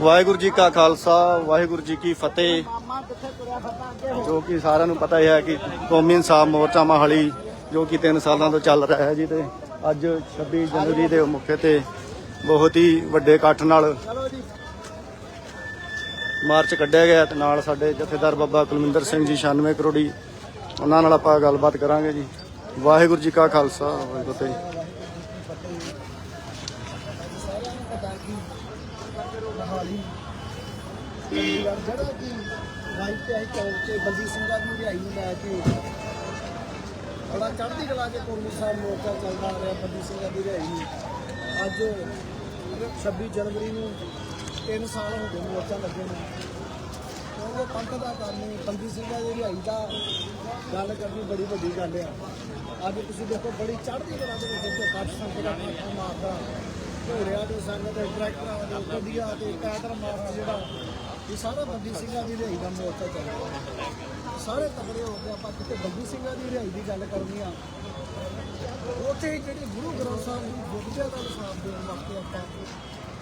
ਵਾਹਿਗੁਰੂ ਜੀ ਕਾ ਖਾਲਸਾ ਵਾਹਿਗੁਰੂ ਜੀ ਕੀ ਫਤਿਹ। ਜੋ ਕਿ ਸਾਰਿਆਂ ਨੂੰ ਪਤਾ ਹੀ ਹੈ ਕਿ ਕੌਮੀ ਇਨਸਾਫ ਮੋਰਚਾ ਮਹਾਲੀ ਜੋ ਕਿ 3 ਸਾਲਾਂ ਤੋਂ ਚੱਲ ਰਿਹਾ ਹੈ ਜੀ ਤੇ ਅੱਜ 26 ਜਨਵਰੀ ਦੇ ਮੌਕੇ ਤੇ ਬਹੁਤ ਹੀ ਵੱਡੇ ਇਕੱਠ ਨਾਲ ਮਾਰਚ ਕੱਢਿਆ ਗਿਆ ਤੇ ਨਾਲ ਸਾਡੇ ਜਥੇਦਾਰ ਬਾਬਾ ਕੁਲਵਿੰਦਰ ਸਿੰਘ ਜੀ 96 ਕਰੋੜੀ ਉਹਨਾਂ ਨਾਲ ਆਪਾਂ ਗੱਲਬਾਤ ਕਰਾਂਗੇ ਜੀ। ਵਾਹਿਗੁਰੂ ਜੀ ਕਾ ਖਾਲਸਾ ਵਾਹਿਗੁਰੂ ਜੀ ਕੀ ਫਤਿਹ ਜਿਹੜਾ ਕਿ ਵਾਈਟ ਤੇ ਆਈ ਚੌਕ ਤੇ ਬੰਦੀ ਸਿੰਘਾਂ ਦੀ ਰਿਹਾਈ ਲੈ ਕੇ ਬੜਾ ਚੜ੍ਹਦੀ ਕਲਾ ਕੇ ਕੌਮੀ ਸਾਹਿਬ ਮੋਰਚਾ ਚੱਲਦਾ ਰਿਹਾ ਬੰਦੀ ਸਿੰਘਾਂ ਦੀ ਰਿਹਾਈ ਅੱਜ 26 ਜਨਵਰੀ ਨੂੰ 3 ਸਾਲ ਹੋ ਗਏ ਮੋਰਚਾ ਲੱਗੇ ਨੂੰ। ਕਿਉਂਕਿ ਪੰਥ ਦਾ ਕੰਮ ਬੰਦੀ ਸਿੰਘਾਂ ਦੀ ਰਿਹਾਈ ਦਾ ਗੱਲ ਕਰਨੀ ਬੜੀ ਵੱਡੀ ਗੱਲ ਆ। ਅੱਜ ਤੁਸੀਂ ਦੇਖੋ, ਬੜੀ ਚੜ੍ਹਦੀ ਕਲਾ ਦੇ ਵਿੱਚ ਇੱਥੇ ਦਾ ਮਾਰਦਾ। ਘੋੜਿਆਂ ਦੇ ਸੰਗ ਤੇ ਟਰੈਕਟਰਾਂ ਦੇ, ਗੱਡੀਆਂ ਤੇ ਪੈਦਲ ਮਾਰਦਾ ਜਿਹੜਾ ਇਹ ਸਾਰਾ ਬੰਦੀ ਸਿੰਘਾਂ ਦੀ ਰਿਹਾਈ ਦਾ ਮੋਰਚਾ ਚੱਲ ਰਿਹਾ ਸਾਰੇ ਤਕੜੇ ਹੋ ਕੇ ਆਪਾਂ ਕਿਤੇ ਬੰਦੀ ਸਿੰਘਾਂ ਦੀ ਰਿਹਾਈ ਦੀ ਗੱਲ ਕਰਨੀ ਆ। ਉੱਥੇ ਜਿਹੜੇ ਗੁਰੂ ਗ੍ਰੰਥ ਸਾਹਿਬ ਦੀ ਗੁਰਦਿਆਂ ਦਾ ਸਾਥ ਦੇਣ ਵਾਸਤੇ ਆਪਾਂ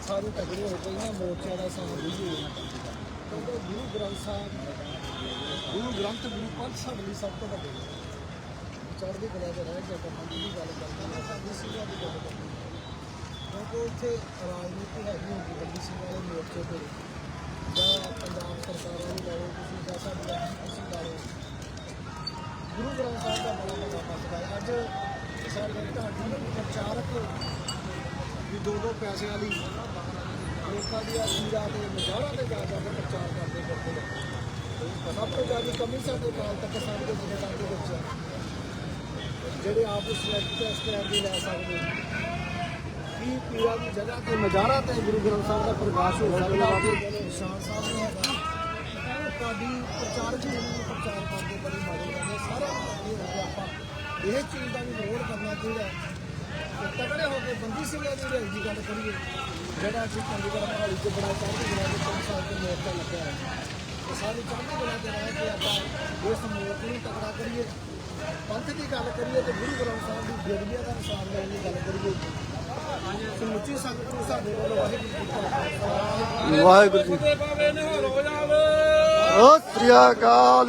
ਸਾਰੇ ਤਕੜੇ ਹੋ ਕੇ ਇਹਨਾਂ ਮੋਰਚਿਆਂ ਦਾ ਸਾਥ ਦਈਏ ਕਿਉਂਕਿ ਗੁਰੂ ਗ੍ਰੰਥ ਸਾਹਿਬ, ਗੁਰੂ ਗ੍ਰੰਥ ਗੁਰੂ ਪੰਥ ਸਾਡੇ ਲਈ ਸਭ ਤੋਂ ਵੱਡੇ ਨੇ। ਚੜ੍ਹਦੀ ਕਲਾ ਦੇ ਰਹਿ ਕੇ ਆਪਾਂ ਬੰਦੀ ਦੀ ਗੱਲ ਕਰਦੇ ਹਾਂ ਬੰਦੀ ਸਿੰਘਾਂ ਦੀ ਗੱਲ ਕਰਦੇ ਹਾਂ। ਕਿਉਂਕਿ ਉੱਥੇ ਰਾਜਨੀਤੀ ਹੈਗੀ ਹੁੰਦੀ ਬੰਦੀ ਸਿੰਘਾਂ ਦੇ ਮੋਰਚੇ ਤੇ ਜਾਂ ਪੰਜਾਬ ਸਰਕਾਰਾਂ ਨੂੰ ਲਓ, ਤੁਸੀਂ ਜਾਂ ਸਾਡੇ ਤੁਸੀਂ ਲਾ ਲਓ। ਗੁਰੂ ਗ੍ਰੰਥ ਸਾਹਿਬ ਦਾ ਬੜਾ ਵੱਡਾ ਮਸਲਾ ਹੈ। ਅੱਜ ਸਾਡੇ ਢਾਡੀ ਪ੍ਰਚਾਰਕ ਵੀ ਦੋ ਦੋ ਪੈਸੇ ਵਾਲੀ ਲੋਕਾਂ ਦੀਆਂ ਅਖੀਰਾਂ ਤੇ ਮਜ਼ਾਰਾਂ ਤੇ ਜਾ ਜਾ ਕੇ ਪ੍ਰਚਾਰ ਕਰਦੇ ਕਰਦੇ ਨੇ। ਸਭ ਤੋਂ ਜ਼ਿਆਦਾ ਕਮੀ ਸਾਡੇ ਕਾਲ ਤੱਕ ਸਾਡੇ ਦੇ ਜਿਹੜੇ ਦੇ ਵਿੱਚ ਹੈ। ਜਿਹੜੇ ਆਪ ਉਸ ਸਿਲੈਕਟ ਤੇ ਸਟੈਂਡ ਦੀ ਲੈ ਸਕਦੇ ਕੀ ਪੀਰਾਂ ਦੀ ਜਗ੍ਹਾ ਤੇ ਨਜ਼ਾਰਾ ਤੇ ਗੁਰੂ ਗ੍ਰੰਥ ਸਾਹਿਬ ਦਾ ਪ੍ਰਕਾਸ਼ ਹੋ ਸਕਦਾ ਤੇ ਨਿਸ਼ਾਨ ਸਾਹਿਬ ਨੇ ਹੈਗਾ ਤੁਹਾਡੀ ਪ੍ਰਚਾਰ ਜੀ ਨੂੰ ਪ੍ਰਚਾਰ ਕਰਦੇ ਬੜੀ ਮਾੜੀ ਗੱਲ ਹੈ। ਸਾਰਾ ਇਹ ਹੋ ਗਿਆ ਆਪਾਂ ਇਹ ਚੀਜ਼ ਦਾ ਵੀ ਵਿਰੋਧ ਕਰਨਾ ਚਾਹੀਦਾ ਹੈ। ਤੇ ਤਕੜੇ ਹੋ ਕੇ ਬੰਦੀ ਸਿੰਘਾਂ ਦੀ ਰਿਹਾਈ ਦੀ ਗੱਲ ਕਰੀਏ, ਜਿਹੜਾ ਕਿ ਚੰਡੀਗੜ੍ਹ ਮਹਾਲੀ ਚ ਬੜਾ ਚੜ੍ਹਦੀ ਕਲਾ ਦੇ ਪੰਜ ਸਾਲ ਤੋਂ ਮੋਰਚਾ ਲੱਗਿਆ ਹੈ। ਤੇ ਸਾਰੇ ਚੜ੍ਹਦੀ ਕਲਾ ਤੇ ਰਹਿ ਕੇ ਆਪਾਂ ਇਸ ਮੋਰਚੇ ਨੂੰ ਤਕੜਾ ਕਰੀਏ। ਪੰਥ ਦੀ ਗੱਲ ਕਰੀਏ ਤੇ ਗੁਰੂ ਗ੍ਰੰਥ ਸਾਹਿਬ ਦੀ ਬੇਦਬੀਆਂ ਦਾ ਇਨਸਾਨ ਲੈਣ ਦੀ ਗੱਲ ਕਰੀਏ। ਸੰਗਤ ਨੂੰ ਸਾਡੇ ਵੱਲੋਂ ਵਾਹਿਗੁਰੂ ਵਾਹਿਗੁਰੂ ਜੀ ਦੇ ਨਿਹਾਲ ਹੋ ਜਾਵੇ ਸਤਿ ਸ੍ਰੀ ਅਕਾਲ।